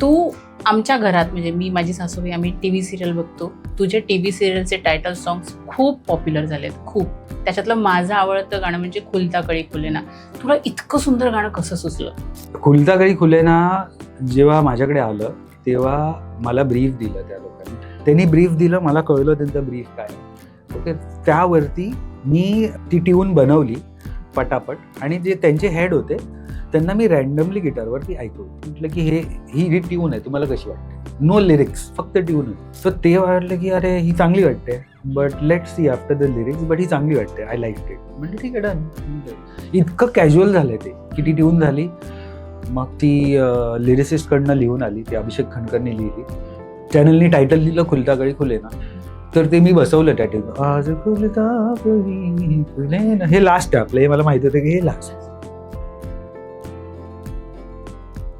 तू आमच्या घरात म्हणजे मी माझी सासूबाई आम्ही टी व्ही सिरियल बघतो. तुझे टी व्ही सिरियलचे टायटल सॉंग्स खूप पॉप्युलर झालेत खूप. त्याच्यातलं माझं आवडतं गाणं म्हणजे खुलता कळी खुलेना. तुला इतकं सुंदर गाणं कसं सुचलं? खुलता कळी खुलेना जेव्हा माझ्याकडे आलं तेव्हा मला ब्रीफ दिलं त्या लोकांनी. त्यांनी ब्रीफ दिलं मला कळलं त्यांचं ब्रीफ काय. ओके त्यावरती मी ती ट्यून बनवली पटापट. आणि जे त्यांचे हेड होते त्यांना मी रॅन्डमली गिटारवरती ऐकवलं. म्हटलं की हे ही ही ट्यून आहे तुम्हाला कशी वाटते? नो लिरिक्स फक्त ट्यून आहे. सो ते वाटलं की अरे ही चांगली वाटते. But let see after the lyrics but ही चांगली वाटते. आय लाईक इट म्हणजे ठीक आहे डन इतकं कॅज्युअल झालं ते. की ती ट्यून झाली? मग ती लिरिसिस्टकडनं लिहून आली ती अभिषेक खणकरने लिहिली. चॅनलनी टायटल लिहिलं खुलता कळी खुले ना. तर ते मी बसवलं त्या ट्यून आज खुलता हे लास्ट आहे आपलं. हे मला माहिती होतं की हे लास्ट